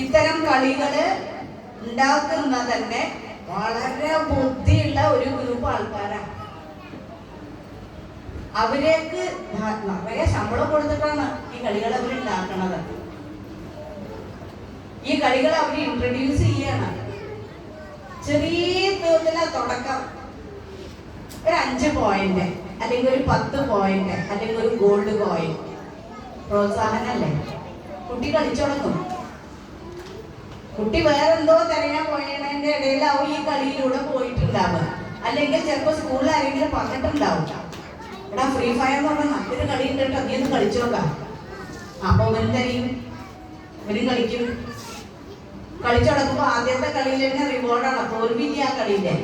ഇത്തരം കളികൾ ഉണ്ടാക്കുന്ന തന്നെ വളരെ ബുദ്ധിയുള്ള ഒരു ഗ്രൂപ്പ് ആൾക്കാരാണ് അവരേക്ക് നിറയെ ശമ്പളം കൊടുത്തിട്ടാണ് ഈ കളികൾ അവർ ഉണ്ടാക്കണത്. ഈ കളികൾ അവർ ഇൻട്രൊഡ്യൂസ് ചെയ്യണം. ചെറിയ തോതിലെ തുടക്കം. ഒരു അഞ്ച് പോയിന്റ് അല്ലെങ്കിൽ ഒരു പത്ത് പോയിന്റ് അല്ലെങ്കിൽ ഒരു ഗോൾഡ് കോയിൻ പ്രോത്സാഹനല്ലേ? കുട്ടി കളിച്ചു തുടങ്ങും കുട്ടി വേറെന്തോ തിരയാൻ പോയതിന്റെ ഇടയിലാവും ഈ കളിയിലൂടെ പോയിട്ടുണ്ടാവുക. അല്ലെങ്കിൽ ചിലപ്പോൾ സ്കൂളിൽ ആരെങ്കിലും പറഞ്ഞിട്ടുണ്ടാവും. എടാ ഫ്രീ ഫയർ എന്ന് പറഞ്ഞാൽ മറ്റൊരു കളി ഉണ്ടിട്ട് നീ ഒന്ന് കളിച്ചു നോക്കാം. അപ്പൊ ഇവൻ തരും കളിക്കും. കളിച്ചു തുടങ്ങുമ്പോൾ ആദ്യത്തെ കളിയിൽ തന്നെ റിവോർഡാണ് തോൽവില്ല ആ കളിയിലെ.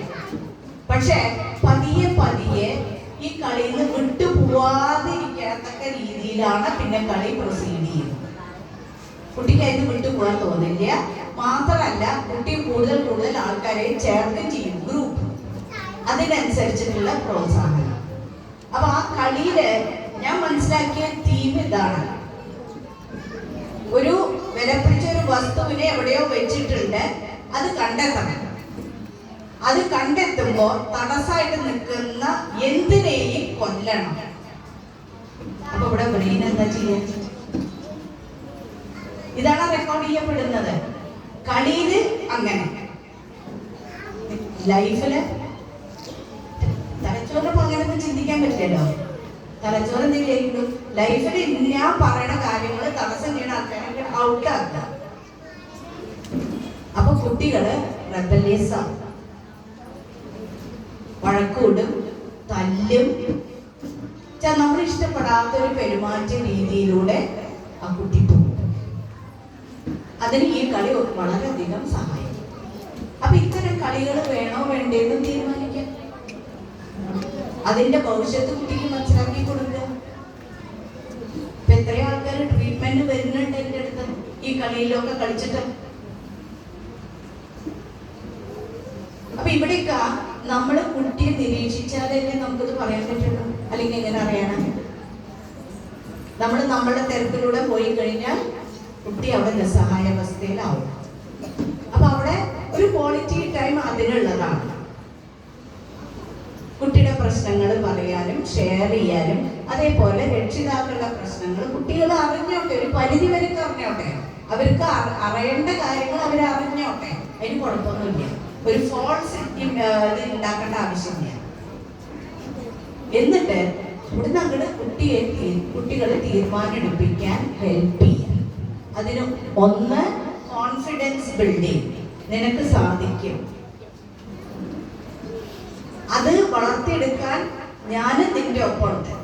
പക്ഷേ പതിയെ പതിയെ ഈ കളിയിൽ നിന്ന് വിട്ടു പോവാതിരിക്കത്തക്ക രീതിയിലാണ് പിന്നെ കളി പ്രൊസീഡ് ചെയ്യുന്നത്. കുട്ടിക്ക് അതിന് വിട്ടു പോകാൻ തോന്നില്ല. മാത്രമല്ല കുട്ടി കൂടുതൽ കൂടുതൽ ആൾക്കാരെ ചേർത്ത് ചെയ്യും ഗ്രൂപ്പ് അതിനനുസരിച്ചിട്ടുള്ള പ്രോത്സാഹനം. അപ്പൊ ആ കളിയിൽ ഞാൻ മനസ്സിലാക്കിയ തീം ഇതാണ്. ഒരു വിലപ്പിടിച്ച ഒരു വസ്തുവിനെ എവിടെയോ വെച്ചിട്ടുണ്ട് അത് കണ്ടെത്തണം. അത് കണ്ടെത്തുമ്പോ തടസ്സമായിട്ട് നിൽക്കുന്ന എന്തിനേയും കൊല്ലണം. അപ്പൊ ഇവിടെ ബ്രെയിൻ എന്താ ചെയ്യാ? ഇതാണ് റെക്കോർഡ് ചെയ്യപ്പെടുന്നത്. കളിയിൽ അങ്ങനെ. ലൈഫിൽ തലച്ചോറിനൊപ്പം അങ്ങനെ ചിന്തിക്കാൻ പറ്റില്ലല്ലോ. തലച്ചോറ് എന്തെങ്കിലും ലൈഫിൽ ഞാൻ പറയണ കാര്യങ്ങൾ തടസ്സം ചെയ്യുന്ന ഔട്ട് ആക്കുക. അപ്പൊ കുട്ടികൾ വഴക്കൂടും തല്ലും. നമ്മൾ ഇഷ്ടപ്പെടാത്ത ഒരു പെരുമാറ്റ രീതിയിലൂടെ ആ കുട്ടി അതിന് ഈ കളി വളരെയധികം സഹായിക്കും. അപ്പൊ ഇത്തരം കളികൾ വേണോ വേണ്ടേന്ന് തീരുമാനിക്കാം. അതിന്റെ ഭവിഷ്യത്ത് കുട്ടിക്ക് മനസ്സിലാക്കി കൊടുക്കുക. ഇപ്പൊ എത്രയോ ആൾക്കാർ ട്രീറ്റ്മെന്റ് വരുന്നുണ്ട് എന്റെ അടുത്ത്. ഈ കളിയിലൊക്കെ കളിച്ചിട്ട്. അപ്പൊ ഇവിടെയൊക്കെ നമ്മൾ കുട്ടിയെ നിരീക്ഷിച്ചാലല്ലേ നമുക്കിത് പറയാൻ പറ്റുള്ളൂ? അല്ലെങ്കിൽ എങ്ങനെ അറിയണം നമ്മൾ നമ്മളുടെ തിരക്കിലൂടെ പോയി കഴിഞ്ഞാൽ കുട്ടി അവിടെ നിസ്സഹായാവസ്ഥയിലാവും. അപ്പൊ അവിടെ ഒരു ക്വാളിറ്റി ടൈം അതിനുള്ളതാണ്. കുട്ടിയുടെ പ്രശ്നങ്ങൾ പറയാനും ഷെയർ ചെയ്യാനും അതേപോലെ രക്ഷിതാക്കളുടെ പ്രശ്നങ്ങൾ കുട്ടികൾ അറിഞ്ഞോട്ടെ ഒരു പരിധി വരെ അറിഞ്ഞോട്ടെ അവർക്ക് അറിയേണ്ട കാര്യങ്ങൾ അവർ അറിഞ്ഞോട്ടെ അതിന് കുഴപ്പമൊന്നുമില്ല. ഒരു ഫോൾസ് ഉണ്ടാക്കേണ്ട ആവശ്യമില്ല. എന്നിട്ട് ഇവിടുന്ന് അങ്ങോട്ട് കുട്ടിയെ കുട്ടികളെ കുട്ടികളെ തീരുമാനമെടുപ്പിക്കാൻ ഹെൽപ്പ് ചെയ്യാം അതിന് ഒന്ന് കോൺഫിഡൻസ് ബിൽഡിങ് നിനക്ക് സാധിക്കും. അത് വളർത്തിയെടുക്കാൻ ഞാൻ നിന്റെ ഒപ്പമുണ്ട്.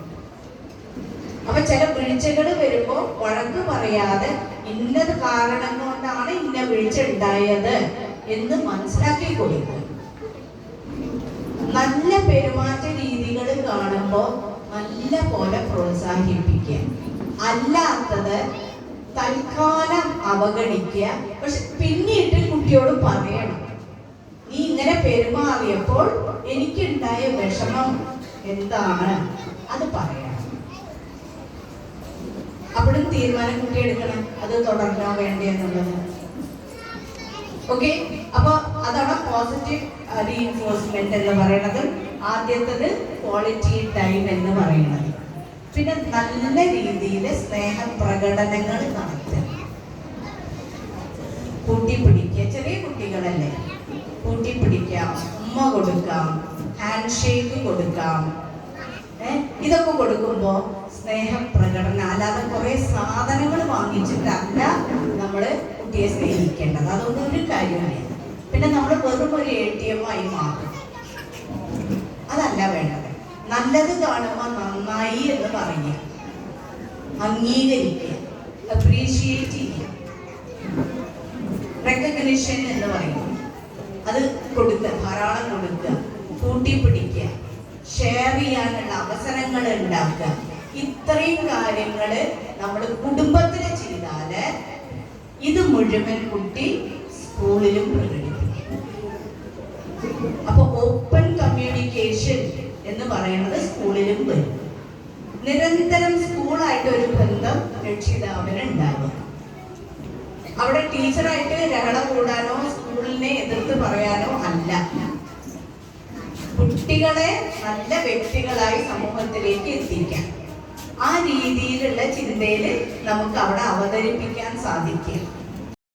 അപ്പൊ ചില വീഴ്ചകൾ വരുമ്പോൾ വഴക്ക് പറയാതെ ഇന്നത് കാരണം കൊണ്ടാണ് ഇന്ന വീഴ്ച ഉണ്ടായത് എന്ന് മനസ്സിലാക്കി കൊടുക്കും. നല്ല പെരുമാറ്റ രീതികൾ കാണുമ്പോൾ നല്ല പോലെ പ്രോത്സാഹിപ്പിക്കുക. അല്ലാത്തത് തൽക്കാലം അവഗണിക്കുക. പക്ഷെ പിന്നീട് കുട്ടിയോട് പറയണം. നീ ഇങ്ങനെ പെരുമാറിയപ്പോൾ എനിക്കുണ്ടായ വിഷമം എന്താണ്? അത് പറയണം. അപ്പോഴും തീരുമാനം കുട്ടി എടുക്കണം. അത് തുടരണോ വേണ്ടേ എന്നുള്ളത്. ഓക്കെ അപ്പൊ അതാണ് പോസിറ്റീവ് റീഎൻഫോഴ്സ്മെന്റ് എന്ന് പറയുന്നത്. ആദ്യത്തത് ക്വാളിറ്റി ടൈം എന്ന് പറയുന്നത്. പിന്നെ നല്ല രീതിയിൽ സ്നേഹ പ്രകടനങ്ങൾ നടത്തുക. ചെറിയ കുട്ടികളല്ലേ? കൂട്ടിപ്പിടിക്കാം ഉമ്മ കൊടുക്കാം. ഹാൻഡ് ഷേക്ക് കൊടുക്കാം. ഇതൊക്കെ കൊടുക്കുമ്പോ സ്നേഹപ്രകടനം അല്ലാതെ കുറെ സാധനങ്ങൾ വാങ്ങിച്ചിട്ടല്ല നമ്മൾ കുട്ടിയെ സ്നേഹിക്കേണ്ടത്. അതൊന്നും ഒരു കാര്യമില്ല. പിന്നെ നമ്മൾ വെറും ഒരു എ ടി എം ആയി മാറും. അതല്ല വേണ്ടത്. നല്ലത് കാണുമ്പോൾ നന്നായി എന്ന് പറയുക. അംഗീകരിക്കുക. അപ്രീഷിയേറ്റ് ചെയ്യുക. റെക്കഗ്നിഷൻ എന്ന് പറയും അത് കൊടുക്കുക ധാരാളം കൊടുക്കുക കൂട്ടിപ്പിടിക്കുക ഷെയർ ചെയ്യാനുള്ള അവസരങ്ങൾ ഉണ്ടാക്കുക. ഇത്രയും കാര്യങ്ങൾ നമ്മൾ കുടുംബത്തിൽ ചെയ്താൽ ഇത് മുഴുവൻ കുട്ടി സ്കൂളിലും പ്രകടിപ്പിക്കും. അപ്പൊ ഓപ്പൺ കമ്മ്യൂണിക്കേഷൻ എന്ന് പറയുന്നത് സ്കൂളിലും വരും. നിരന്തരം സ്കൂളായിട്ട് ഒരു ബന്ധം രക്ഷിതാവിന് ഉണ്ടാകും അവിടെ ടീച്ചറായിട്ട് രഹള കൂടാനോ സ്കൂളിനെ എതിർത്ത് പറയാനോ അല്ല. കുട്ടികളെ നല്ല വ്യക്തികളായി സമൂഹത്തിലേക്ക് എത്തിക്കാം. ആ രീതിയിലുള്ള ചിന്തയിൽ നമുക്ക് അവിടെ അവതരിപ്പിക്കാൻ സാധിക്കും.